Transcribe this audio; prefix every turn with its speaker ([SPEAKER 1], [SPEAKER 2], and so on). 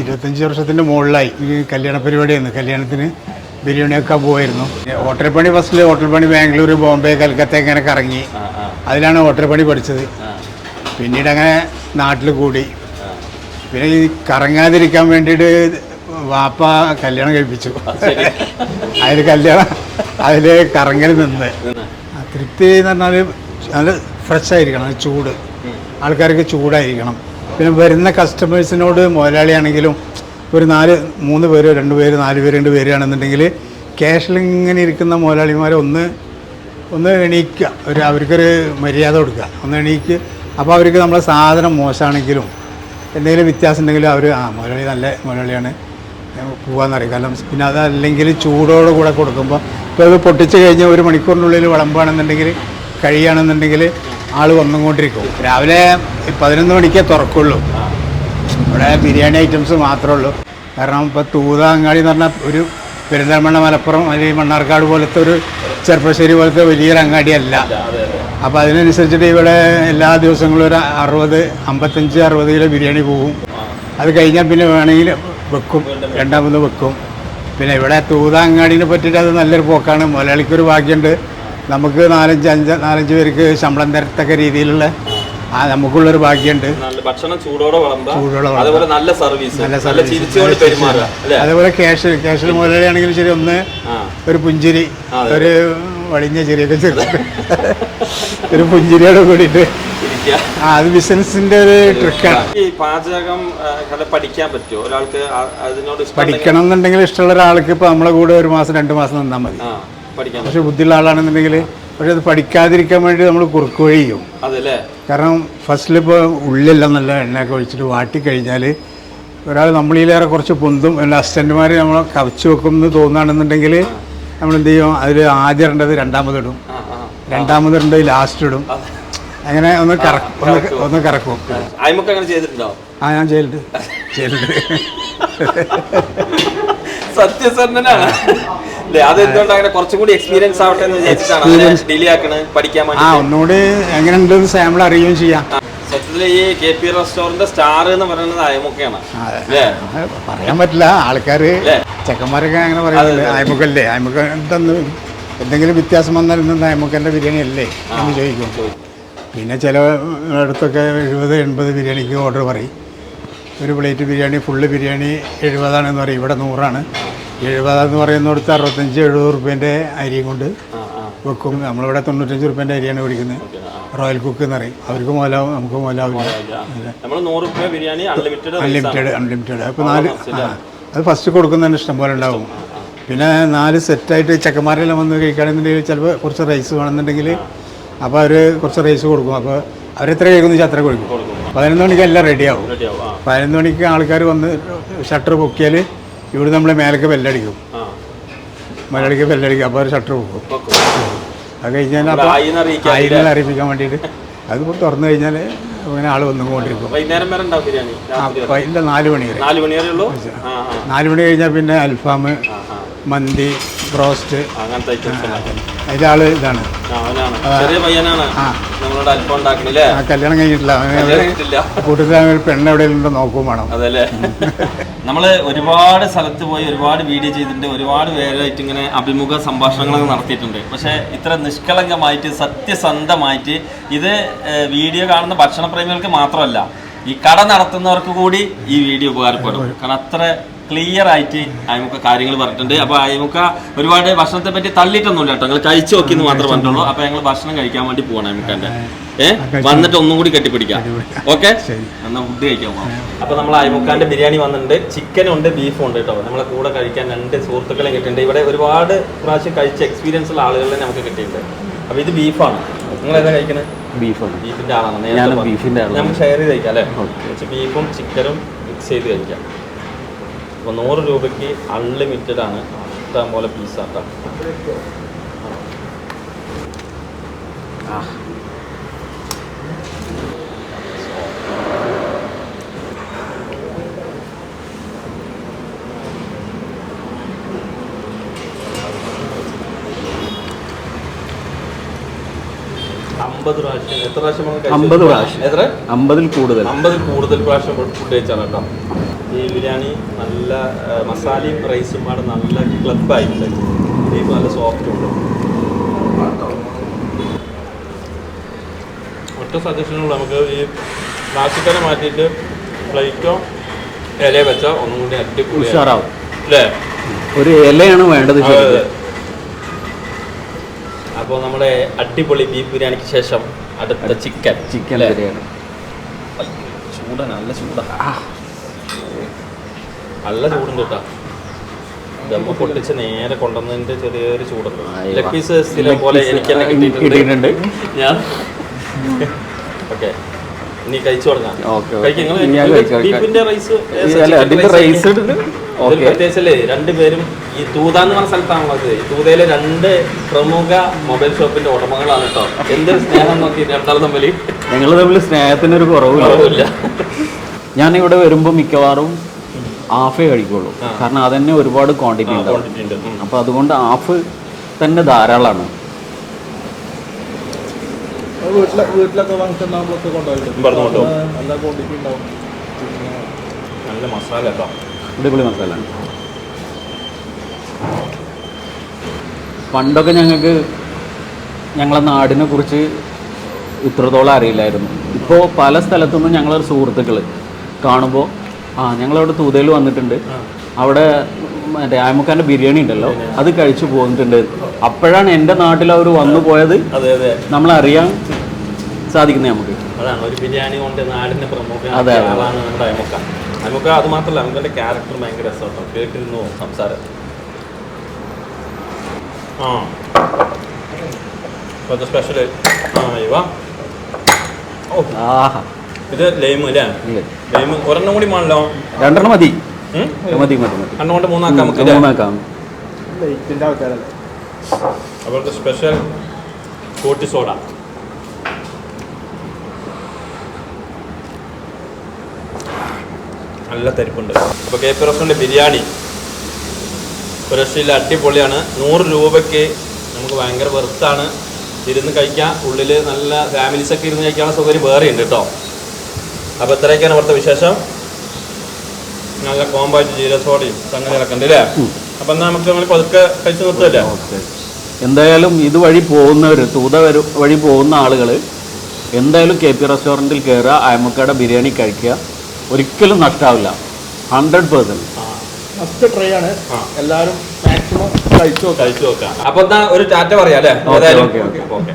[SPEAKER 1] ഇരുപത്തഞ്ച് വർഷത്തിന്റെ മുകളിലായി ഈ കല്യാണ പരിപാടിയായിരുന്നു. കല്യാണത്തിന് ബിരിയാണി വെക്കാൻ പോയിരുന്നു ഹോട്ടൽ പണി ഫസ്റ്റിൽ ഹോട്ടൽ പണി ബാംഗ്ലൂർ ബോംബെ കൽക്കത്ത ഇങ്ങനെ കറങ്ങി. അതിലാണ് ഹോട്ടൽ പണി പഠിച്ചത്. പിന്നീട് അങ്ങനെ നാട്ടിൽ കൂടി. പിന്നെ ഈ കറങ്ങാതിരിക്കാൻ വേണ്ടിയിട്ട് വാപ്പ കല്യാണം കഴിപ്പിച്ചു. അതിൽ കല്യാണം അതിൽ കറങ്ങൽ നിന്ന്. തൃപ്തി എന്ന് പറഞ്ഞാൽ നല്ല ഫ്രഷ് ആയിരിക്കണം ചൂട്. ആൾക്കാർക്ക് ചൂടായിരിക്കണം. പിന്നെ വരുന്ന കസ്റ്റമേഴ്സിനോട് മുതലാളിയാണെങ്കിലും ഒരു നാല് മൂന്ന് പേര് രണ്ട് പേര് നാല് പേര് രണ്ട് പേരാണെന്നുണ്ടെങ്കിൽ ക്യാഷിൽ ഇങ്ങനെ ഇരിക്കുന്ന മുതലാളിമാരെ ഒന്ന് ഒന്ന് എണീക്കുക. ഒരു അവർക്കൊരു മര്യാദ കൊടുക്കുക. ഒന്ന് എണീക്ക്. അപ്പോൾ അവർക്ക് നമ്മളെ സാധനം മോശമാണെങ്കിലും എന്തെങ്കിലും വ്യത്യാസം ഉണ്ടെങ്കിലും അവർ ആ മുതലാളി നല്ല മുതലാളിയാണ്. പോകാമെന്ന് അറിയാം. കാരണം പിന്നെ അതല്ലെങ്കിൽ ചൂടോട് കൂടെ കൊടുക്കുമ്പോൾ ഇപ്പോൾ അത് പൊട്ടിച്ച് കഴിഞ്ഞ് ഒരു മണിക്കൂറിനുള്ളിൽ വിളമ്പാണെന്നുണ്ടെങ്കിൽ കഴിയുകയാണെന്നുണ്ടെങ്കിൽ ആൾ വന്നുകൊണ്ടിരിക്കും. രാവിലെ പതിനൊന്ന് മണിക്കേ തുറക്കുള്ളൂ. ഇവിടെ ബിരിയാണി ഐറ്റംസ് മാത്രമേ ഉള്ളൂ കാരണം ഇപ്പോൾ തൂതാങ്ങാടി എന്ന് പറഞ്ഞാൽ ഒരു പെരിന്തൽമണ്ണ മലപ്പുറം അല്ലെങ്കിൽ മണ്ണാർക്കാട് പോലത്തെ ഒരു ചെറുപ്പശ്ശേരി പോലത്തെ വലിയൊരു അങ്ങാടിയല്ല. അപ്പോൾ അതിനനുസരിച്ചിട്ട് ഇവിടെ എല്ലാ ദിവസങ്ങളും ഒരു അറുപത് അമ്പത്തഞ്ച് അറുപത് കിലോ ബിരിയാണി പോകും. അത് കഴിഞ്ഞാൽ പിന്നെ വേണമെങ്കിൽ വെക്കും. രണ്ടാമത് വെക്കും. പിന്നെ ഇവിടെ തൂതാങ്ങാടിനെ പറ്റിയിട്ട് അത് നല്ലൊരു പോക്കാണ്. മുതലാളിക്കൊരു ഭാഗ്യമുണ്ട്. നമുക്ക് നാലഞ്ച് അഞ്ച് നാലഞ്ച് പേർക്ക് ശമ്പളം തരത്തക്ക രീതിയിലുള്ള ആ നമുക്കുള്ളൊരു ഭാഗ്യമുണ്ട്
[SPEAKER 2] ഭക്ഷണം ചൂടോടെ. അതുപോലെ നല്ല സർവീസ്
[SPEAKER 1] നല്ല സർവീസ്, അതേപോലെ ക്യാഷ് ക്യാഷിൽ മുതലാളിയാണെങ്കിലും ശരി ഒന്ന് ഒരു പുഞ്ചിരി ഒരു വളിഞ്ഞ ചിരിയൊക്കെ ചേർത്തിട്ട് ഒരു പുഞ്ചിരിയോട് കൂടിയിട്ട്. ആ അത് ബിസിനസിന്റെ ഒരു ട്രിക്കാണ്
[SPEAKER 2] ഈ പാചകം പഠിക്കാൻ പറ്റുമോ ഒരാൾക്ക് അതിനോട്
[SPEAKER 1] പഠിക്കണം എന്നുണ്ടെങ്കിൽ ഇഷ്ടമുള്ള ഒരാൾക്ക് ഇപ്പൊ നമ്മളെ കൂടെ ഒരു മാസം രണ്ടു മാസം നിന്നാൽ മതി.
[SPEAKER 2] പറ്റും
[SPEAKER 1] പക്ഷെ ബുദ്ധിയുള്ള ആളാണെന്നുണ്ടെങ്കിൽ പക്ഷെ അത് പഠിക്കാതിരിക്കാൻ വേണ്ടി നമ്മൾ കുറുക്ക് വഴി ചെയ്യും.
[SPEAKER 2] അതല്ലേ?
[SPEAKER 1] കാരണം ഫസ്റ്റിൽ ഇപ്പോൾ ഉള്ളിലെല്ലാം നല്ല എണ്ണയൊക്കെ ഒഴിച്ചിട്ട് വാട്ടി കഴിഞ്ഞാൽ ഒരാൾ നമ്മളിലേറെ കുറച്ച് പൊന്തും അല്ല അസിസ്റ്റന്റുമാർ നമ്മളെ കവച്ചു വെക്കും എന്ന് തോന്നുകയാണെന്നുണ്ടെങ്കിൽ നമ്മൾ എന്ത് ചെയ്യും? അതിൽ ആദ്യം ഇടേണ്ടത് രണ്ടാമതിടും
[SPEAKER 2] ആ ആ
[SPEAKER 1] രണ്ടാമത് ഇടേണ്ടത് ലാസ്റ്റ് ഇടും. അങ്ങനെ ഒന്ന് കറക്കും ഒന്ന് കറക്കും.
[SPEAKER 2] അങ്ങനെ ചെയ്തിട്ടുണ്ടോ?
[SPEAKER 1] ആ ഞാൻ ചെയ്തിട്ടുണ്ട് ചെയ്തിട്ടുണ്ട്
[SPEAKER 2] സത്യസന്ധനാണ് അതെന്തുകൊണ്ട് അങ്ങനെ കുറച്ചും കൂടി എക്സ്പീരിയൻസ് ആവട്ടെ എന്ന് വിചാരിച്ചിട്ടാണ് ഡിലേ പഠിക്കാൻ
[SPEAKER 1] ആ
[SPEAKER 2] വേണ്ടി
[SPEAKER 1] ഒന്നുകൂടി എങ്ങനെയുണ്ട് സാമ്പിൾ അറിയുകയും ചെയ്യാം.
[SPEAKER 2] സത്യത്തിൽ ഈ കെ പി റെസ്റ്റോറന്റ് സ്റ്റാർ എന്ന് പറയുന്നത് അയമൊക്കെയാണ്.
[SPEAKER 1] പറയാൻ പറ്റില്ല.
[SPEAKER 2] ആൾക്കാര്?
[SPEAKER 1] ചെക്കന്മാരൊക്കെ അങ്ങനെ പറയുന്നുണ്ട്. അയമുക്കല്ലേ അയമുക്ക എന്തെന്ന് എന്തെങ്കിലും വ്യത്യാസം വന്നാൽ ഇന്ന് അയമുക്കന്റെ ബിരിയാണി അല്ലേ? എന്ന് ചോദിക്കും. പിന്നെ ചില അടുത്തൊക്കെ എഴുപത് എൺപത് ബിരിയാണിക്ക് ഓർഡർ പറയും. ഒരു പ്ലേറ്റ് ബിരിയാണി ഫുള്ള് ബിരിയാണി എഴുപതാണെന്ന് പറയും. ഇവിടെ നൂറാണ്. എഴുപതെന്ന് പറയുന്നിടത്ത് അറുപത്തഞ്ച് എഴുപത് റുപ്യേന്റെ അരിയും കൊണ്ട് വെക്കും. നമ്മളിവിടെ തൊണ്ണൂറ്റഞ്ച് റുപ്യേന്റെ അരിയാണ് പിടിക്കുന്നത് റോയൽ കുക്ക് എന്ന് പറയും. അവർക്ക് മുതലാവും നമുക്ക് മുതലാവില്ല
[SPEAKER 2] അൺലിമിറ്റഡ്
[SPEAKER 1] അൺലിമിറ്റഡ് അപ്പോൾ നാല് ആ അത് ഫസ്റ്റ് കൊടുക്കുന്നതിന് ഇഷ്ടം പോലെ ഉണ്ടാവും. പിന്നെ നാല് സെറ്റായിട്ട് ചെക്കന്മാരെല്ലാം വന്ന് കഴിക്കുകയാണെന്നുണ്ടെങ്കിൽ ചിലപ്പോൾ കുറച്ച് റൈസ് വേണമെന്നുണ്ടെങ്കിൽ അപ്പോൾ അവർ കുറച്ച് റൈസ് കൊടുക്കും. അപ്പോൾ അവരെത്ര കഴിക്കുന്നു വെച്ചാൽ അത്ര കൊടുക്കും. പതിനൊന്ന് മണിക്ക് എല്ലാം റെഡിയാവും പതിനൊന്ന് മണിക്ക് ആൾക്കാർ വന്ന് ഷട്ടർ പൊക്കിയാൽ ഇവിടെ നമ്മൾ മേലേക്ക് ബെല്ലടിക്കും. മലയാളിക്ക് ബെല്ലടിക്കും അപ്പോൾ ഒരു ഷട്ടർ
[SPEAKER 2] പോകും.
[SPEAKER 1] അത് കഴിഞ്ഞാൽ അപ്പോൾ
[SPEAKER 2] ആയിന്ന് അറിയിക്കാൻ
[SPEAKER 1] അറിയിപ്പിക്കാൻ വേണ്ടിയിട്ട്. അത് തുറന്നു കഴിഞ്ഞാൽ അങ്ങനെ ആൾ വന്നുകൊണ്ടിരിക്കും.
[SPEAKER 2] വൈകുന്നേരം വരെ ഉണ്ടാവും ബിരിയാണി
[SPEAKER 1] നാല് മണി വരെ.
[SPEAKER 2] നാല് മണി വരെ ഉള്ളൂ? ആ ആ.
[SPEAKER 1] നാല് മണി കഴിഞ്ഞാൽ പിന്നെ അൽഫാം മന്തി ബ്രോസ്റ്റ്.
[SPEAKER 2] അങ്ങനത്തെ
[SPEAKER 1] അതിന്റെ ആൾ ഇതാണ്. കല്യാണം കഴിഞ്ഞിട്ടില്ല. കൂട്ടത്തിൽ പെണ്ണ് എവിടെയെങ്കിലും ഉണ്ടോ നോക്കും വേണം.
[SPEAKER 2] അതല്ലേ? നമ്മൾ ഒരുപാട് സ്ഥലത്ത് പോയി ഒരുപാട് വീഡിയോ ചെയ്തിട്ടുണ്ട്. ഒരുപാട് പേരായിട്ട് ഇങ്ങനെ അഭിമുഖ സംഭാഷണങ്ങളൊക്കെ നടത്തിയിട്ടുണ്ട്. പക്ഷെ ഇത്ര നിഷ്കളങ്കമായിട്ട് സത്യസന്ധമായിട്ട് ഇത് വീഡിയോ കാണുന്ന ഭക്ഷണപ്രേമികൾക്ക് മാത്രമല്ല ഈ കട നടത്തുന്നവർക്ക് കൂടി ഈ വീഡിയോ ഉപകാരപ്പെടും. കാരണം അത്ര ക്ലിയർ ആയിട്ട് അയമുക്ക കാര്യങ്ങൾ പറഞ്ഞിട്ടുണ്ട്. അപ്പൊ അയമുക്ക ഒരുപാട് ഭക്ഷണത്തെ പറ്റി തള്ളിയിട്ടൊന്നുമില്ല കേട്ടോ. ഞങ്ങൾ കഴിച്ചു നോക്കിയെന്ന് മാത്രമേ പറഞ്ഞിട്ടുള്ളൂ അപ്പൊ ഞങ്ങൾ ഭക്ഷണം കഴിക്കാൻ വേണ്ടി പോകണം അയമുക്കന്റെ ഏഹ് വന്നിട്ട് ഒന്നും കൂടി കെട്ടിപ്പിടിക്കാം. ഓക്കെ? എന്നാ ഫുഡ് കഴിക്കാൻ പോകാം അപ്പൊ നമ്മൾ അയമുക്കാന്റെ ബിരിയാണി വന്നിട്ടുണ്ട്. ചിക്കൻ ഉണ്ട് ബീഫും ഉണ്ട് കേട്ടോ. നമ്മളെ കൂടെ കഴിക്കാൻ രണ്ട് സുഹൃത്തുക്കളെയും കിട്ടിയിട്ടുണ്ട്. ഇവിടെ ഒരുപാട് പ്രാവശ്യം കഴിച്ച എക്സ്പീരിയൻസ് ഉള്ള ആളുകളെ നമുക്ക് കിട്ടിയിട്ടുണ്ട്. അപ്പൊ ഇത് ബീഫാണ്. നിങ്ങൾ എന്താ കഴിക്കണേ?
[SPEAKER 3] ബീഫാണ്.
[SPEAKER 2] ബീഫിന്റെ ആളാണ്
[SPEAKER 3] ഞാൻ ബീഫിന്റെ ആളാണ്.
[SPEAKER 2] നമുക്ക് ഷെയർ ചെയ്ത് കഴിക്കാം അല്ലേ? ബീഫും ചിക്കനും മിക്സ് ചെയ്ത് കഴിക്കാം. അപ്പോൾ നൂറ് രൂപയ്ക്ക് അൺലിമിറ്റഡ് ആണ് ഇഷ്ടം പോലെ പീസ് അമ്പത് പ്രാവശ്യം എത്ര പ്രാവശ്യം നമ്മൾ കഴിച്ചു?
[SPEAKER 3] അമ്പത് പ്രാവശ്യം.
[SPEAKER 2] എത്ര
[SPEAKER 3] അമ്പതിൽ കൂടുതൽ.
[SPEAKER 2] അമ്പതിൽ കൂടുതൽ പ്രാവശ്യം ഫുഡ് കഴിച്ചാണ് കേട്ടോ. ഈ ബിരിയാണി നല്ല മസാലയും റൈസും ആണ് നല്ല ക്ലബായിട്ടുണ്ട് ബീഫ് നല്ല സോഫ്റ്റും ഉണ്ട്. ഒറ്റ സജഷനുള്ള നമുക്ക് ഈ പ്ലാസ്റ്റിക്കനെ മാറ്റിയിട്ട് പ്ലേറ്റോ ഇലയോ വെച്ചാൽ ഒന്നും കൂടി അടിപൊളി
[SPEAKER 3] ഉഷാറാവും.
[SPEAKER 2] അല്ലേ
[SPEAKER 3] ഒരു ഇലയാണ് വേണ്ടത്.
[SPEAKER 2] അപ്പോൾ നമ്മുടെ അടിപൊളി ബീഫ് ബിരിയാണിക്ക് ശേഷം അടുത്ത ചിക്കൻ
[SPEAKER 3] ചിക്കൻ ബിരിയാണി.
[SPEAKER 2] ചൂട നല്ല ചൂടാ. നല്ല ചൂടുണ്ട് കേട്ടോ. ദമ്മ പൊട്ടിച്ച് നേരെ കൊണ്ടുവന്നതിന്റെ ചെറിയൊരു ചൂടുണ്ട്.
[SPEAKER 3] അയ്യോ.
[SPEAKER 2] ലെഗ് പീസ് പോലെ എനിക്ക്.
[SPEAKER 3] കിട്ടിയിട്ടുണ്ട്.
[SPEAKER 2] ഞാൻ ഓക്കെ ഇനി കഴിച്ചു തുടങ്ങാം.
[SPEAKER 3] അതിന്റെ റൈസ്
[SPEAKER 2] പ്രത്യേകിച്ചല്ലേ രണ്ടുപേരും ഈ തൂത എന്ന് പറഞ്ഞ സ്ഥലത്താണല്ലോ ഇത് ഈ തൂതയിലെ രണ്ട് പ്രമുഖ മൊബൈൽ ഷോപ്പിന്റെ ഉടമകളാണ് കേട്ടോ. എന്ത് സ്നേഹം നോക്കി രണ്ടാളും തമ്മിൽ
[SPEAKER 3] ഞങ്ങൾ തമ്മിൽ സ്നേഹത്തിനൊരു കുറവില്ല ഞാൻ ഇവിടെ വരുമ്പോൾ മിക്കവാറും ഹാഫേ കഴിക്കുള്ളൂ. കാരണം അതന്നെ ഒരുപാട് ക്വാണ്ടിറ്റി
[SPEAKER 2] ഉണ്ട്.
[SPEAKER 3] അപ്പൊ അതുകൊണ്ട് ഹാഫ് തന്നെ ധാരാളമാണ്
[SPEAKER 4] വീട്ടിലെ വീട്ടിലൊക്കെ
[SPEAKER 2] കൊണ്ടുപോകും.
[SPEAKER 4] നല്ല ക്വാണ്ടിറ്റി ഉണ്ടാവും. പിന്നെ
[SPEAKER 2] നല്ല മസാല കേട്ടോ
[SPEAKER 3] അടിപൊളി മസാല പണ്ടൊക്കെ ഞങ്ങൾക്ക് ഞങ്ങളെ നാടിനെ കുറിച്ച് ഇത്രത്തോളം അറിയില്ലായിരുന്നു. ഇപ്പോൾ പല സ്ഥലത്തുനിന്നും ഞങ്ങളൊരു സുഹൃത്തുക്കൾ കാണുമ്പോൾ ആ ഞങ്ങളവിടെ തൂതയിൽ വന്നിട്ടുണ്ട്. അവിടെ മറ്റേ ആയമുക്കാന്റെ ബിരിയാണി ഉണ്ടല്ലോ അത് കഴിച്ചു പോന്നിട്ടുണ്ട്. അപ്പോഴാണ് എന്റെ നാട്ടിൽ അവർ വന്നു പോയത്.
[SPEAKER 2] അതെ അതെ.
[SPEAKER 3] നമ്മളറിയാൻ സാധിക്കുന്നത് നമുക്ക്.
[SPEAKER 2] അതാണ് ഒരു ബിരിയാണി കൊണ്ട് നാടിന്റെ പ്രമുഖ
[SPEAKER 3] അതെ, അതെ.
[SPEAKER 2] ആളാണ് നമ്മുടെ അയമുക്ക അയമുക്ക അത് മാത്രമല്ല അയമുക്കന്റെ ക്യാരക്ടർ ഭയങ്കര രസമാണ് കേട്ടിരുന്നു സംസാരം? ആ. ഇപ്പോഴത്തെ സ്പെഷ്യൽ ആ ഇവ. ഓ.
[SPEAKER 3] ആഹാ.
[SPEAKER 2] ഇത് ലൈമ് അല്ലേ? ലൈമ് ഒരെണ്ണം കൂടി മാണല്ലോ
[SPEAKER 3] രണ്ടെണ്ണം മതി? മതി മതി മതി.
[SPEAKER 2] രണ്ടും കൊണ്ട് മൂന്നാക്കാം നമുക്ക്
[SPEAKER 3] മൂന്നാക്കാം.
[SPEAKER 2] അപ്പോഴത്തെ സ്പെഷ്യൽ കോട്ടി സോഡ നല്ല തരിപ്പുണ്ട്. അപ്പോൾ കെ പി റെസ്റ്റോറന്റ് ബിരിയാണി ഒരു രക്ഷയില്ല അടിപൊളിയാണ്. നൂറ് രൂപയ്ക്ക് നമുക്ക് ഭയങ്കര വെറുത്താണ്. ഇരുന്ന് കഴിക്കാം. ഉള്ളിൽ നല്ല ഫാമിലീസൊക്കെ ഇരുന്ന് കഴിക്കാനുള്ള സൗകര്യം വേറെ ഉണ്ട് കേട്ടോ. അപ്പോൾ ഇത്രയൊക്കെയാണ് അവിടുത്തെ വിശേഷം. നല്ല കോമ്പായിട്ട് ജീരസോടെയും സംഗതി ഉണ്ട് അല്ലേ? അപ്പം എന്നാൽ നമുക്ക് നമ്മൾ പതുക്കെ കഴിച്ച്
[SPEAKER 3] നിർത്തല്ലേ? എന്തായാലും ഇതുവഴി പോകുന്നവർ തൂത വഴി പോകുന്ന ആളുകൾ എന്തായാലും കെ പി റെസ്റ്റോറന്റിൽ കയറുക അയമക്കയുടെ ബിരിയാണി കഴിക്കുക. ഒരിക്കലും നഷ്ടാവില്ല ഹൺഡ്രഡ് പേഴ്സന്റ്
[SPEAKER 4] ഫസ്റ്റ് ട്രൈ ആണ്. എല്ലാവരും മാക്സിമം കഴിച്ചു നോക്കാം
[SPEAKER 2] കഴിച്ചു നോക്കാം അപ്പൊ ഒരു ടാറ്റ പറയാം അല്ലേ?
[SPEAKER 3] Okay, okay.
[SPEAKER 2] ഓക്കെ.